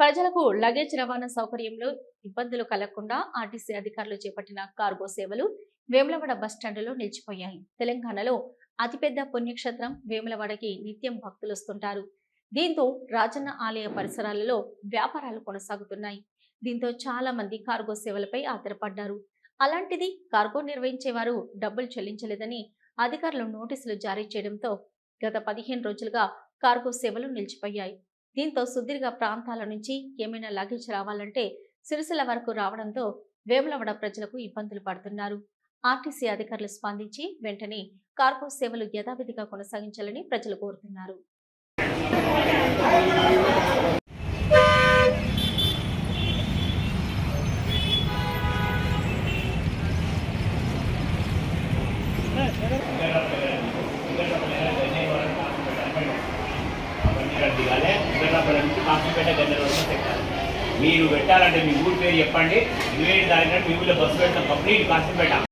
ప్రజలకు లగేజ్ రవాణా సౌకర్యంలో ఇబ్బందులు కలగకుండా ఆర్టీసీ అధికారులు చేపట్టిన కార్గో సేవలు వేములవాడ బస్టాండ్లో నిలిచిపోయాయి. తెలంగాణలో అతిపెద్ద పుణ్యక్షేత్రం వేములవాడకి నిత్యం భక్తులు వస్తుంటారు. దీంతో రాజన్న ఆలయ పరిసరాలలో వ్యాపారాలు కొనసాగుతున్నాయి. దీంతో చాలా మంది కార్గో సేవలపై ఆధారపడ్డారు. అలాంటిది కార్గో నిర్వహించేవారు డబ్బులు చెల్లించలేదని అధికారులు నోటీసులు జారీ చేయడంతో గత పదిహేను రోజులుగా కార్గో సేవలు నిలిచిపోయాయి. దీంతో సుదీర్ఘ ప్రాంతాల నుంచి ఏమైనా లగేజ్ రావాలంటే సిరిసిల వరకు రావడంతో వేములవాడ ప్రజలకు ఇబ్బందులు పడుతున్నారు ఆర్టీసీ అధికారులు స్పందించి వెంటనే కార్గో సేవలు యథావిధిగా కొనసాగించాలని ప్రజలు కోరుతున్నారు Yeah. నుంచి కాకిపేట గంటల మీరు పెట్టాలంటే మీ ఊరి పేరు చెప్పండి. ఇరవై దాని మీ ఊళ్ళో బస్సు పెడతాం. కంప్లీట్ కాకిపేట